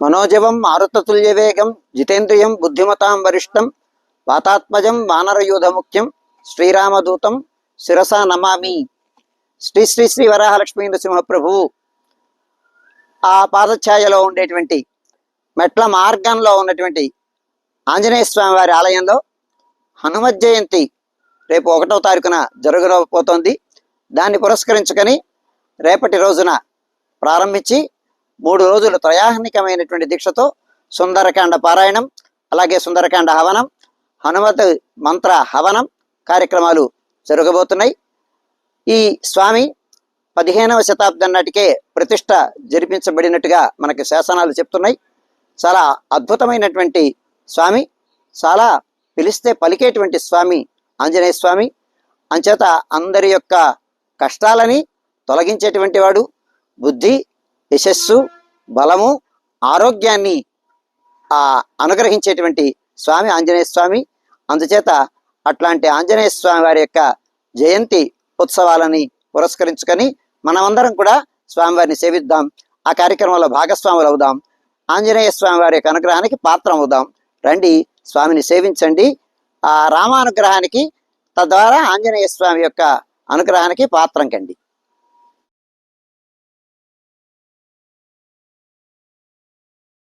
మనోజవం మారుతతుల్యవేగం జితేంద్రియం బుద్ధిమతాం వరిష్టం వాతాత్మజం వానరయూధముఖ్యం శ్రీరామదూతం శిరసా నమామి. శ్రీ శ్రీ శ్రీ వరాహలక్ష్మీ నృసింహప్రభువు ఆ పాదఛాయలో ఉండేటువంటి మెట్ల మార్గంలో ఉన్నటువంటి ఆంజనేయ స్వామి వారి ఆలయంలో హనుమత్ జయంతి రేపు ఒకటవ తారీఖున జరగబోతోంది. దాన్ని పురస్కరించుకొని రేపటి రోజున ప్రారంభించి మూడు రోజులు త్రయాహ్నికమైనటువంటి దీక్షతో సుందరకాండ పారాయణం అలాగే సుందరకాండ హవనం హనుమత మంత్ర హవనం కార్యక్రమాలు జరగబోతున్నాయి. ఈ స్వామి పదిహేనవ శతాబ్దం నాటికే ప్రతిష్ట జరిపించబడినట్టుగా మనకి శాసనాలు చెప్తున్నాయి. చాలా అద్భుతమైనటువంటి స్వామి చాలా పిలిస్తే పలికేటువంటి స్వామి ఆంజనేయ స్వామి అంచేత అందరి యొక్క కష్టాలని తొలగించేటువంటి వాడు బుద్ధి యశస్సు బలము ఆరోగ్యాన్ని అనుగ్రహించేటువంటి స్వామి ఆంజనేయ స్వామి. అందుచేత అట్లాంటి ఆంజనేయ స్వామి వారి యొక్క జయంతి ఉత్సవాలని పురస్కరించుకొని మనమందరం కూడా స్వామివారిని సేవిద్దాం. ఆ కార్యక్రమంలో భాగస్వాములు అవుదాం. ఆంజనేయ స్వామి వారి యొక్క అనుగ్రహానికి పాత్రం అవుదాం. రండి స్వామిని సేవించండి. ఆ రామానుగ్రహానికి తద్వారా ఆంజనేయ స్వామి యొక్క అనుగ్రహానికి పాత్రం కండి.